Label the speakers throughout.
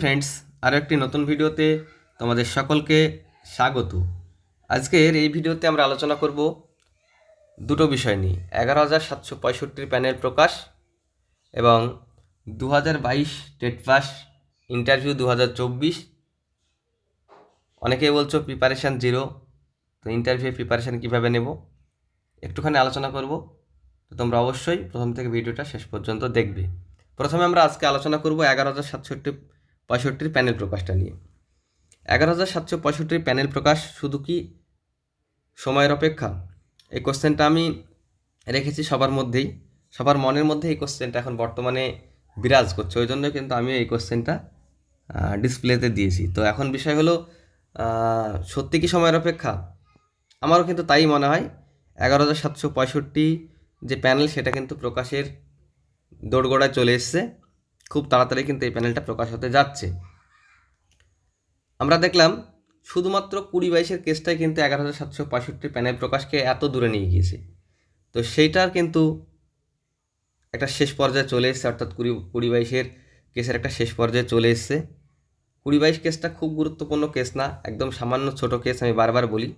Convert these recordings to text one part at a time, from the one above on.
Speaker 1: Friends, আরও একটি নতুন ভিডিওতে তোমাদের সকলকে স্বাগত। আজকের এই ভিডিওতে আমরা আলোচনা করব দুটো বিষয় নিয়ে। এগারো হাজার সাতশো পঁয়ষট্টির প্যানেল প্রকাশ এবং দু হাজার বাইশ টেট পাস ইন্টারভিউ দু হাজার চব্বিশ। অনেকেই বলছো প্রিপারেশান জিরো, তো ইন্টারভিউ প্রিপারেশান কীভাবে নেব? একটুখানি আলোচনা করব, তো তোমরা অবশ্যই প্রথম থেকে ভিডিওটা শেষ পর্যন্ত দেখবে। প্রথমে আমরা আজকে আলোচনা করব এগারো হাজার সাতষট্টি পঁয়ষট্টির প্যানেল প্রকাশটা নিয়ে। এগারো হাজার সাতশো পঁয়ষট্টির প্যানেল প্রকাশ শুধু কি সময়ের অপেক্ষা? এই কোশ্চেনটা আমি রেখেছি সবার মধ্যেই, সবার মনের মধ্যে এই কোশ্চেনটা এখন বর্তমানে বিরাজ করছে, ওই জন্য কিন্তু আমি এই কোশ্চেনটা ডিসপ্লেতে দিয়েছি। তো এখন বিষয় হলো সত্যি কি সময়ের অপেক্ষা? আমারও কিন্তু তাই মনে হয়, এগারো হাজার সাতশো পঁয়ষট্টি যে প্যানেল সেটা কিন্তু প্রকাশের দোরগোড়ায় চলে এসছে। খুব তাড়াতাড়ি কিন্তু এই প্যানেলটা প্রকাশ হতে যাচ্ছে। আমরা দেখলাম শুধুমাত্র কুড়ি বাইশের কেসটাই কিন্তু এগারো হাজার সাতশো পঁয়ষট্টি প্যানেল প্রকাশকে এত দূরে নিয়ে গিয়েছে। তো সেইটার কিন্তু একটা শেষ পর্যায়ে চলে এসছে, অর্থাৎ কুড়ি কুড়ি বাইশের কেসের একটা শেষ পর্যায়ে চলে এসছে। কুড়ি বাইশ কেসটা খুব গুরুত্বপূর্ণ কেস না, একদম সামান্য ছোট কেস আমি বারবার বলি।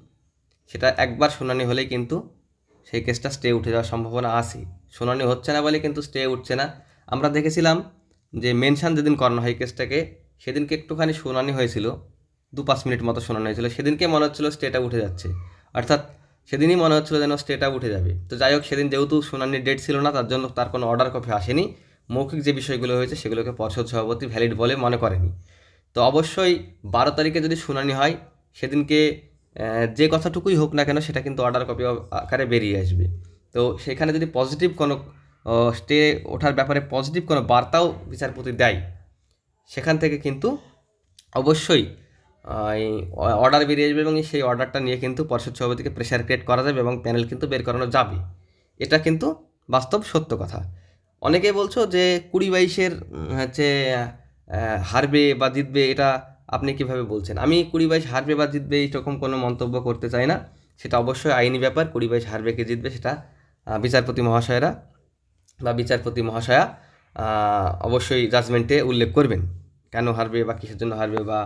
Speaker 1: সেটা একবার শুনানি হলেই কিন্তু সেই কেসটা স্টে উঠে যাওয়ার সম্ভাবনা আছে। শুনানি হচ্ছে না বলে কিন্তু স্টে উঠছে না। আমরা দেখেছিলাম যে মেনশান যেদিন করানো হয় কেসটাকে সেদিনকে একটুখানি শুনানি হয়েছিল, দু পাঁচ মিনিট মতো শোনানো হয়েছিল। সেদিনকে মনে হচ্ছিল স্টেটা উঠে যাচ্ছে। অর্থাৎ সেদিনই মনে হচ্ছিল যেন স্টেটা উঠে যাবে। তো যাই হোক, সেদিন যেহেতু শুনানির ডেট ছিল না, তার জন্য তার কোনো অর্ডার কপি আসেনি। মৌখিক যে বিষয়গুলো হয়েছে, সেগুলোকে পর্ষদ সভাপতি ভ্যালিড বলে মনে করেনি। তো অবশ্যই বারো তারিখে যদি শুনানি হয়, সেদিনকে যে কথাটুকুই হোক না কেন, সেটা কিন্তু অর্ডার কপি আকারে বেরিয়ে আসবে। তো সেখানে যদি পজিটিভ কোনো স্টে ওঠার ব্যাপারে পজিটিভ কোনো বার্তাও বিচারপতি দেয়। সেখান থেকে কিন্তু অবশ্যই অর্ডার বেরিয়ে যাবে এবং সেই অর্ডারটা নিয়ে কিন্তু পর্ষদ সভাপতিকে প্রেশার ক্রিয়েট করা যাবে এবং প্যানেল কিন্তু বের করানো যাবে। এটা কিন্তু বাস্তব সত্য কথা। অনেকেই বলছো যে কুড়ি বাইশের হচ্ছে হারবে বা জিতবে এটা আপনি কীভাবে বলছেন? আমি কুড়ি বাইশ হারবে বা জিতবে এইরকম কোনো মন্তব্য করতে চাই না। সেটা অবশ্যই আইনি ব্যাপার। কুড়ি বাইশ হারবে কি জিতবে সেটা বিচারপতি মহাশয়রা বা বিচারপতি মহাশয়া অবশ্যই জাজমেন্টে উল্লেখ করবেন। কেন হারবে বা কিসের জন্য হারবে বা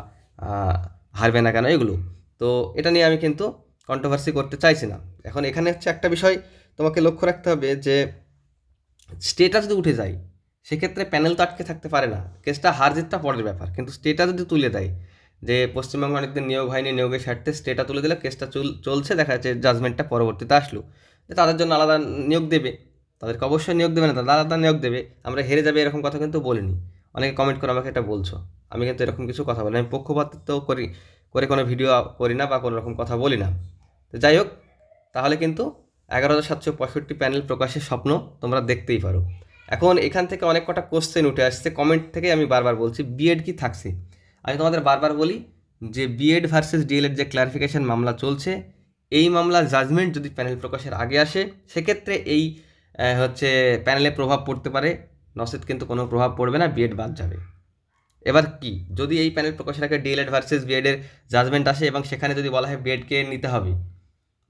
Speaker 1: হারবে না কেন এগুলো? তো এটা নিয়ে আমি কিন্তু কন্ট্রোভার্সি করতে চাইছি না। এখন এখানে হচ্ছে একটা বিষয় তোমাকে লক্ষ্য রাখতে হবে যে স্টেটা যদি উঠে যায়, সেক্ষেত্রে প্যানেল তো আটকে থাকতে পারে না। কেসটা হার জিতটা পরের ব্যাপার। কিন্তু স্টেটা যদি তুলে দেয়, যে পশ্চিমবঙ্গ অনেকদিন নিয়োগ হয়নি, নিয়োগের স্বার্থে স্টেটা তুলে দিলে কেসটা চল, চলছে, দেখা যাচ্ছে জাজমেন্টটা পরবর্তীতে আসলো। তাদের জন্য আলাদা নিয়োগ দেবে। তাদেরকে অবশ্যই নিয়োগ দেবে না দাদা আলাদা নিয়োগ দেবে। আমরা হেরে যাবে এরকম কথা কিন্তু বলিনি। অনেকে কমেন্ট করে আমাকে এটা বলছো। আমি কিন্তু এরকম কিছু কথা বলি। আমি পক্ষপাতিত্ব করি, করে কোনো ভিডিও করি না বা কোনো রকম কথা বলি না। তো যাই হোক, তাহলে কিন্তু এগারো হাজার সাতশো পঁয়ষট্টি প্যানেল প্রকাশের স্বপ্ন তোমরা দেখতেই পারো। এখন এখান থেকে অনেক কটা কোশ্চেন উঠে আসছে। কমেন্ট থেকে আমি বারবার বলছি বিএড কি থাকছে? আমি তোমাদের বারবার বলি যে B Ed versus D El Ed যে ক্লারিফিকেশন মামলা চলছে, এই মামলার জাজমেন্ট যদি প্যানেল প্রকাশের আগে আসে, সেক্ষেত্রে এই হচ্ছে প্যানেলে প্রভাব পড়তে পারে, নসেদ কিন্তু কোনো প্রভাব পড়বে না বিএড বাদ যাবে। এবার কি? যদি এই প্যানেল প্রকাশের আগে ডিএলএড ভার্সেস বিএডের জাজমেন্ট আসে এবং সেখানে যদি বলা হয় বিএডকে নিতে হবে,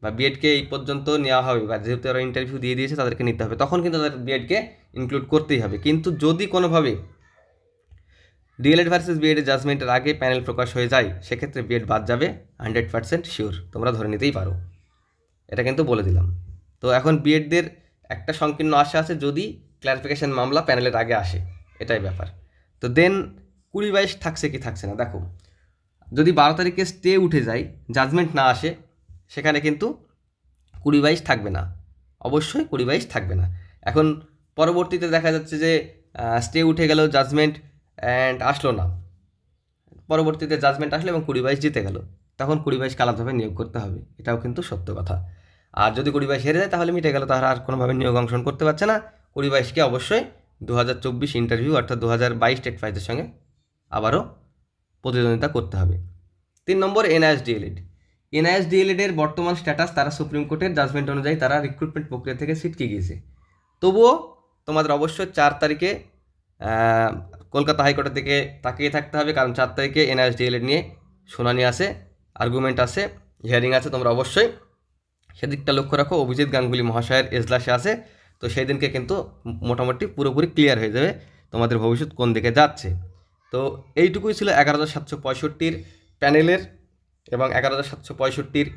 Speaker 1: বা বিএডকে এই পর্যন্ত নেওয়া হবে, বা যেহেতু ওরা ইন্টারভিউ দিয়ে দিয়েছে, তাদেরকে নিতে হবে, তখন কিন্তু তাদের বিএডকে ইনক্লুড করতেই হবে। কিন্তু যদি কোনোভাবে ডিএলএড ভার্সেস বিএডের জাজমেন্টের আগে প্যানেল প্রকাশ হয়ে যায়, সেক্ষেত্রে বিএড বাদ যাবে হান্ড্রেড পার্সেন্ট শিওর তোমরা ধরে নিতেই পারো। এটা কিন্তু বলে দিলাম। তো এখন বিএডদের একটা সংকীর্ণ আশা আছে যদি ক্লারিফিকেশন মামলা প্যানেলের আগে আসে, এটাই ব্যাপার। তো দেন কুড়ি বাইশ থাকছে কি থাকছে না? দেখো, যদি বারো তারিখে স্টে উঠে যায় জাজমেন্ট না আসে, সেখানে কিন্তু কুড়ি বাইশ থাকবে না। অবশ্যই কুড়ি বাইশ থাকবে না। এখন পরবর্তীতে দেখা যাচ্ছে যে স্টে উঠে গেল জাজমেন্ট অ্যান্ড আসলো না। পরবর্তীতে জাজমেন্ট আসলো এবং কুড়ি বাইশ জিতে গেল। তখন কুড়ি বাইশ আলাদাভাবে নিয়োগ করতে হবে। এটাও কিন্তু সত্য কথা। আর যদি কুড়ি বাইশ হেরে যায়, তাহলে মিটে গেল, তাহলে আর কোনোভাবে নিয়োগ অংশগ্রহণ করতে পারছে না। কুড়ি বাইশকে অবশ্যই দু হাজার চব্বিশ ইন্টারভিউ অর্থাৎ দু হাজার বাইশ টেট ফাইজের সঙ্গে আবারও প্রতিদ্বন্দ্বিতা করতে হবে। তিন নম্বর NIS D El Ed NIS ডিএলএডের বর্তমান স্ট্যাটাস তারা সুপ্রিম কোর্টের জাজমেন্ট অনুযায়ী তারা রিক্রুটমেন্ট প্রক্রিয়া থেকে ছিটকে গিয়েছে। তবুও তোমাদের অবশ্যই চার তারিখে কলকাতা হাইকোর্টের দিকে তাকিয়ে থাকতে হবে, কারণ চার তারিখে এনআইএস ডিএলএড নিয়ে শুনানি আছে আর্গুমেন্ট আছে হিয়ারিং আছে, তোমরা অবশ্যই সেদিকটা লক্ষ্য রাখো, অভিজিৎ গাঙ্গুলি মহাশয়ের এজলাসে আছে, তো সেই দিনকে কিন্তু মোটামুটি পুরোপুরি ক্লিয়ার হয়ে যাবে তোমাদের ভবিষ্যৎ কোন দিকে যাচ্ছে। তো এইটুকুই ছিল এগারো হাজার সাতশো পঁয়ষট্টির প্যানেলের এবং এগারো হাজার সাতশো পঁয়ষট্টির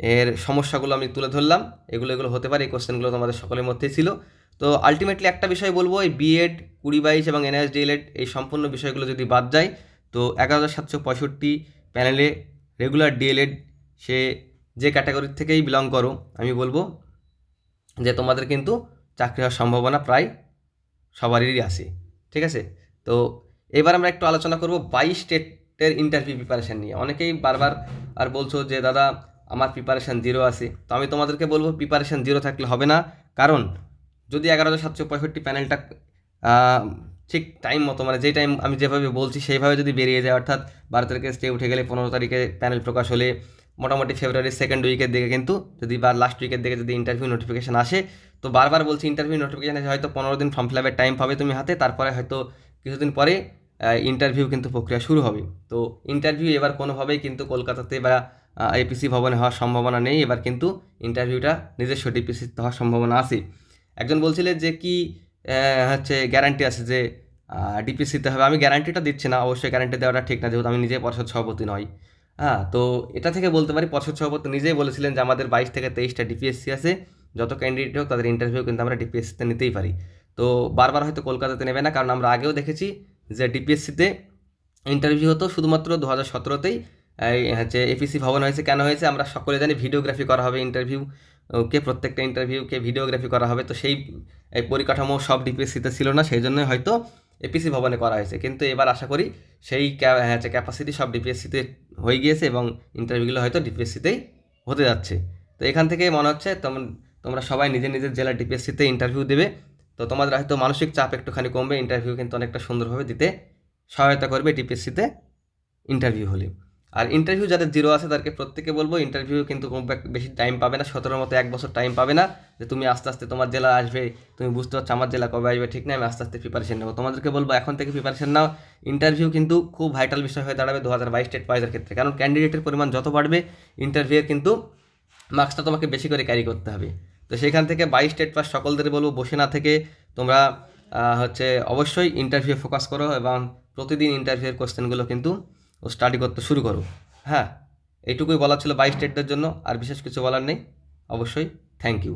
Speaker 1: এর সমস্যাগুলো আমি তুলে ধরলাম। এগুলো এগুলো হতে পারে, এই কোশ্চেনগুলো তোমাদের সকলের মধ্যেই ছিল। তো আলটিমেটলি একটা বিষয় বলব, এই বিএড কুড়ি বাইশ এবং এনএস ডিএলএড এই সম্পূর্ণ বিষয়গুলো যদি বাদ যায়, তো এগারো হাজার সাতশো পঁয়ষট্টি প্যানেলে রেগুলার ডিএলএড সে যে ক্যাটাগরির থেকেই বিলং করো, আমি বলব যে তোমাদের কিন্তু চাকরি হওয়ার সম্ভাবনা প্রায় সবারই আছে, ঠিক আছে? তো এবার আমরা একটু আলোচনা করব বাইশ স্টেটের ইন্টারভিউ প্রিপারেশান নিয়ে। অনেকেই বারবার আর বলছো যে, দাদা, আমার প্রিপারেশান জিরো আছে। তো আমি তোমাদেরকে বলব প্রিপারেশান জিরো থাকলে হবে না। কারণ যদি এগারো হাজার সাতশো পঁয়ষট্টি প্যানেলটা ঠিক টাইম মতো মানে যে টাইম আমি যেভাবে বলছি, সেইভাবে যদি বেরিয়ে যায়, অর্থাৎ বারো তারিখে স্টে উঠে গেলে পনেরো তারিখে প্যানেল প্রকাশ হলে মোটামুটি ফেব্রুয়ারির সেকেন্ড উইকের দিকে কিন্তু যদি বা লাস্ট উইকের দিকে যদি ইন্টারভিউ নোটিফিকেশান আসে, তো বারবার বলছি ইন্টারভিউ নোটিফিকেশান এসে হয়তো পনেরো দিন ফর্ম ফিল আপের টাইম পাবে তুমি হাতে, তারপরে হয়তো কিছুদিন পরে ইন্টারভিউ কিন্তু প্রক্রিয়া শুরু হবে। তো ইন্টারভিউ এবার কোনোভাবেই কিন্তু কলকাতাতে বা এপিসি ভবনে হওয়ার সম্ভাবনা নেই, এবার কিন্তু ইন্টারভিউটা নিজস্ব ডিপিসিতে হওয়ার সম্ভাবনা আছে। একজন বলছিলেন যে কি হচ্ছে গ্যারান্টি আছে যে ডিপিসিতে হবে। আমি গ্যারান্টিটা দিচ্ছি না, অবশ্যই গ্যারান্টি দেওয়াটা ঠিক না, যেহেতু আমি নিজে পর্ষদ সভাপতি নই হ্যাঁ তো এটা থেকে বলতে পারি পর্ষদ সভাপতি নিজেই বলেছিলেন যে আমাদের বাইশ থেকে তেইশটা ডিপিএসসি আছে। যত ক্যান্ডিডেট হোক, তাদের ইন্টারভিউ কিন্তু আমরা ডিপিএসসিতে নিতেই পারি। তো বারবার হয়তো কলকাতাতে নেবে না, কারণ আমরা আগেও দেখেছি যে ডিপিএসসিতে ইন্টারভিউ হতো শুধুমাত্র দু হাজার সতেরোতেই হচ্ছে এপিসি ভবন হয়েছে, কেন হয়েছে, আমরা সকলে জানি ভিডিওগ্রাফি করা হবে ইন্টারভিউ কে প্রত্যেকটা ইন্টারভিউকে ভিডিওগ্রাফি করা হবে। তো সেই পরিকাঠামো সব ডিপিএসসিতে ছিল না, সেই জন্যই হয়তো এপিসি ভবনে করা হয়েছে। কিন্তু এবার আশা করি সেই হচ্ছে ক্যাপাসিটি সব ডিপিএসসিতে হয়ে গিয়েছে এবং ইন্টারভিউগুলো হয়তো ডিপিএসসিতেই হতে যাচ্ছে। তো এখান থেকে মনে হচ্ছে তোম- তোমরা সবাই নিজের নিজের জেলা ডিপিএসসিতে ইন্টারভিউ দেবে। তো তোমাদের হয়তো মানসিক চাপ একটুখানি কমবে ইন্টারভিউ কিন্তু অনেকটা সুন্দরভাবে দিতে সহায়তা করবে ডিপিএসসিতে ইন্টারভিউ হলে। আর ইন্টারভিউ যাদের জিরো আছে, তাদেরকে প্রত্যেকে বলব ইন্টারভিউ কিন্তু খুব বেশি টাইম পাবে না, সতেরোর মতো এক বছর টাইম পাবে না, যে তুমি আস্তে আস্তে তোমার জেলা আসবে, তুমি বুঝতে পারছ আমার জেলা কবে আসবে, ঠিক না আমি আস্তে আস্তে প্রিপারেশন নেব। তোমাদেরকে বলব, এখন থেকে প্রিপারেশন নাও। ইন্টারভিউ কিন্তু খুব ভাইটাল বিষয় হয়ে দাঁড়াবে দু হাজার বাইশ স্টেট ওয়াইজের ক্ষেত্রে, কারণ ক্যান্ডিডেটের পরিমাণ যত বাড়বে ইন্টারভিউয়ের কিন্তু মার্কসটা তোমাকে বেশি করে ক্যারি করতে হবে। তো সেখান থেকে বাইশ স্টেট পাস সকলদের বলব, বসে না থেকে তোমরা হচ্ছে অবশ্যই ইন্টারভিউ ফোকাস করো এবং প্রতিদিন ইন্টারভিউয়ের কোশ্চেনগুলো কিন্তু স্টাডি করতে শুরু করো। হ্যাঁ এইটুকুই বলা ছিল বাইশ স্টেটদের জন্য, আর বিশেষ কিছু বলার নেই। অবশ্যই থ্যাংক ইউ